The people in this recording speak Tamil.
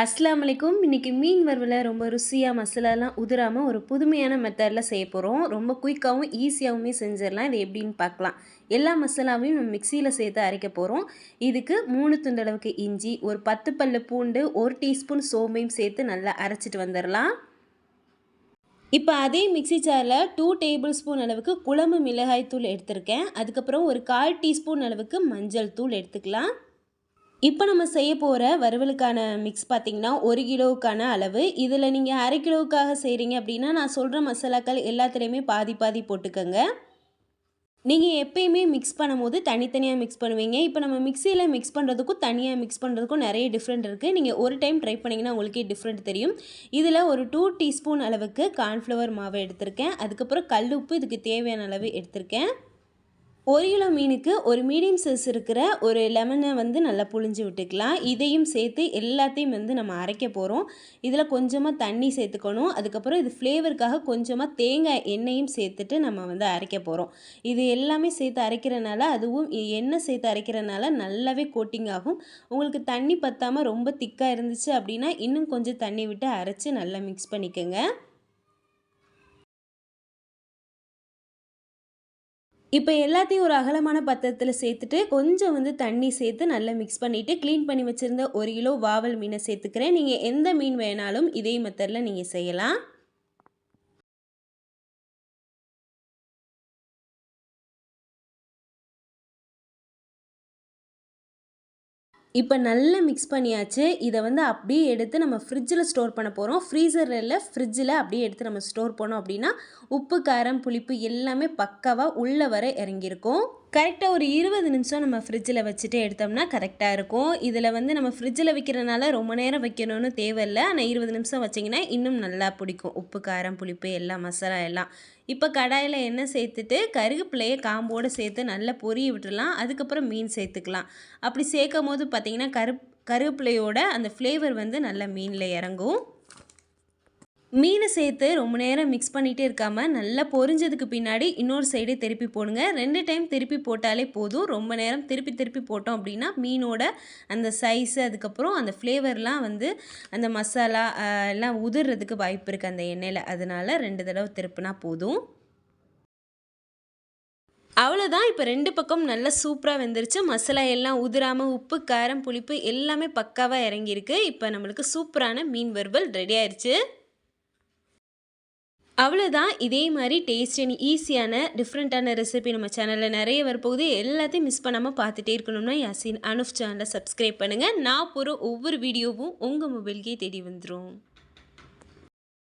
அஸ்லாம் வலைக்கும் இன்றைக்கி மீன் வறுவலை ரொம்ப ருசியாக மசாலாலாம் உதிராமல் ஒரு புதுமையான மெத்தடில் செய்ய போகிறோம் ரொம்ப குயிக்காகவும் ஈஸியாகவுமே செஞ்சிடலாம். இது எப்படின்னு பார்க்கலாம். எல்லா மசாலாவையும் நம்ம மிக்சியில் சேர்த்து அரைக்க போகிறோம் இதுக்கு மூணு துண்டளவுக்கு இஞ்சி ஒரு பத்து பல்லு பூண்டு ஒரு டீஸ்பூன் சோம்பையும் சேர்த்து நல்லா அரைச்சிட்டு வந்துடலாம். இப்போ அதே மிக்சி ஜாரில் டூ டேபிள் ஸ்பூன் அளவுக்கு குழம்பு மிளகாய் தூள் எடுத்திருக்கேன். அதுக்கப்புறம் ஒரு கால் டீஸ்பூன் அளவுக்கு மஞ்சள் தூள் எடுத்துக்கலாம். இப்போ நம்ம செய்ய போகிற வறுவலுக்கான மிக்ஸ் பார்த்திங்கன்னா ஒரு கிலோவுக்கான அளவு. இதில் நீங்கள் அரை கிலோவுக்காக செய்கிறீங்க அப்படின்னா நான் சொல்கிற மசாலாக்கள் எல்லாத்துலேயுமே பாதி பாதி போட்டுக்கோங்க. நீங்கள் எப்பயுமே மிக்ஸ் பண்ணும்போது தனித்தனியாக மிக்ஸ் பண்ணுவீங்க. இப்போ நம்ம மிக்சியில் மிக்ஸ் பண்ணுறதுக்கும் தனியாக மிக்ஸ் பண்ணுறதுக்கும் நிறைய டிஃப்ரெண்ட் இருக்குது நீங்கள் ஒரு டைம் ட்ரை பண்ணிங்கன்னா உங்களுக்கே டிஃப்ரெண்ட் தெரியும். இதில் ஒரு டூ டீஸ்பூன் அளவுக்கு கார்ன்ஃப்ளவர் மாவு எடுத்திருக்கேன். அதுக்கப்புறம் கல் உப்பு இதுக்கு தேவையான அளவு எடுத்திருக்கேன். ஒரு கிலோ மீனுக்கு ஒரு மீடியம் சைஸ் இருக்கிற ஒரு லெமனை வந்து நல்லா புழிஞ்சு விட்டுக்கலாம். இதையும் சேர்த்து எல்லாத்தையும் வந்து நம்ம அரைக்க போகிறோம் இதில் கொஞ்சமாக தண்ணி சேர்த்துக்கணும். அதுக்கப்புறம் இது ஃப்ளேவருக்காக கொஞ்சமாக தேங்காய் எண்ணெயும் சேர்த்துட்டு நம்ம வந்து அரைக்க போகிறோம் இது எல்லாமே சேர்த்து அரைக்கிறனால அதுவும் எண்ணெய் சேர்த்து அரைக்கிறனால நல்லாவே கோட்டிங் ஆகும். உங்களுக்கு தண்ணி பற்றாமல் ரொம்ப திக்காக இருந்துச்சு அப்படின்னா இன்னும் கொஞ்சம் தண்ணி விட்டு அரைச்சி நல்லா மிக்ஸ் பண்ணிக்கோங்க. இப்போ எல்லாத்தையும் ஒரு அகலமான பத்திரத்தில் சேர்த்துட்டு கொஞ்சம் வந்து தண்ணி சேர்த்து நல்லா மிக்ஸ் பண்ணிவிட்டு க்ளீன் பண்ணி வச்சுருந்த ஒரு கிலோ வாவல் மீனை சேர்த்துக்கிறேன். நீங்கள் எந்த மீன் வேணாலும் இதே மெத்தடில் நீங்கள் செய்யலாம். இப்போ நல்லா மிக்ஸ் பண்ணியாச்சு. இதை வந்து அப்படியே எடுத்து நம்ம ஃப்ரிட்ஜில் ஸ்டோர் பண்ண போகிறோம் ஃப்ரீசரில் ஃப்ரிட்ஜில் அப்படியே எடுத்து நம்ம ஸ்டோர் பண்ணோம் அப்படின்னா உப்பு காரம் புளிப்பு எல்லாமே பக்காவாக உள்ளே வர இறங்கியிருக்கும். கரெக்டாக ஒரு இருபது நிமிஷம் நம்ம ஃப்ரிட்ஜில் வச்சுட்டு எடுத்தோம்னா கரெக்டாக இருக்கும். இதில் வந்து நம்ம ஃப்ரிட்ஜில் வைக்கிறனால ரொம்ப நேரம் வைக்கணும்னு தேவையில்லை. ஆனால் இருபது நிமிஷம் வச்சிங்கன்னா இன்னும் நல்லா பிடிக்கும். உப்பு காரம் புளிப்பு எல்லாம் மசாலா எல்லாம். இப்போ கடாயில் எண்ணெய் சேர்த்துட்டு கருவேப்பிலையை காம்போடு சேர்த்து நல்லா பொரிய விட்டுடலாம். அதுக்கப்புறம் மீன் சேர்த்துக்கலாம். அப்படி சேர்க்கும் போது பார்த்திங்கன்னா கரு கருவேப்பிலையோட அந்த ஃப்ளேவர் வந்து நல்லா மீனில் இறங்கும். மீனை சேர்த்து ரொம்ப நேரம் மிக்ஸ் பண்ணிகிட்டே இருக்காமல் நல்லா பொரிஞ்சதுக்கு பின்னாடி இன்னொரு சைடே திருப்பி போடுங்க. ரெண்டு டைம் திருப்பி போட்டாலே போதும். ரொம்ப நேரம் திருப்பி திருப்பி போட்டோம் அப்படின்னா மீனோட அந்த சைஸு அதுக்கப்புறம் அந்த ஃப்ளேவர்லாம் வந்து அந்த மசாலா எல்லாம் உதிர்றதுக்கு வாய்ப்பு இருக்குது அந்த எண்ணெயில். அதனால் ரெண்டு தடவை திருப்பினா போதும். அவ்வளோதான் இப்போ ரெண்டு பக்கம் நல்லா சூப்பராக வெந்துருச்சு. மசாலா எல்லாம் உதிராமல் உப்பு காரம் புளிப்பு எல்லாமே பக்காவாக இறங்கியிருக்கு. இப்போ நம்மளுக்கு சூப்பரான மீன் வறுவல் ரெடி ஆயிடுச்சு அவ்வளோதான் இதே மாதிரி டேஸ்ட் அண்ட் ஈஸியான டிஃப்ரெண்ட்டான ரெசிபி நம்ம சேனலில் நிறைய வரப்போகுது. எல்லாத்தையும் மிஸ் பண்ணாமல் பார்த்துட்டே இருக்கணும்னா யாசின் அனுஃப் சேனலை சப்ஸ்கிரைப் பண்ணுங்கள் நான் போகிற ஒவ்வொரு வீடியோவும் உங்கள் மொபைல்கே தேடி வந்துடும்